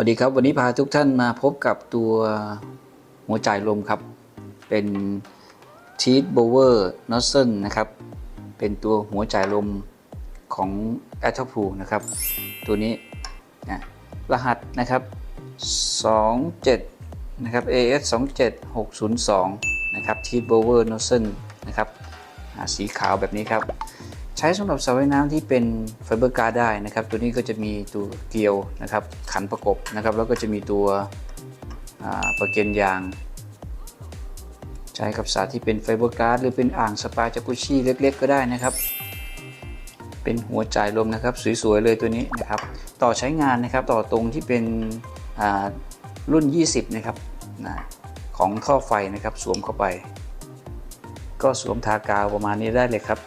วัสดีครับวันนี้พาทุกท่านมาพบกับตัวหัวจ่ายลมครับ เป็น t e a t Blower Nozzle นะครับ เป็นตัวหัวจ่ายลมของ a t o p o o นะครับ ตัวนี้นะรหัสนะครับ 27 นะครับ AS 27602 นะครับ t e a t Blower Nozzle นะครับสีขาวแบบนี้ครับ ใช้สำหรับสระว่ายน้ำที่เป็นไฟเบอร์การ์ดได้นะครับ ตัวนี้ก็จะมีตัวเกลียวนะครับ ขันประกบนะครับ แล้วก็จะมีตัวประเกนยาง ใช้กับสระที่เป็นไฟเบอร์การ์ดหรือเป็นอ่างสปาจากุชิเล็ก ๆ ก็ได้นะครับ เป็นหัวจ่ายลมนะครับ สวย ๆ เลยตัวนี้นะครับ ต่อใช้งานนะครับต่อตรงที่เป็นรุ่น 20 นะครับนะของท่อไฟนะครับสวมเข้าไป ก็สวมทากาวประมาณนี้ได้เลยครับ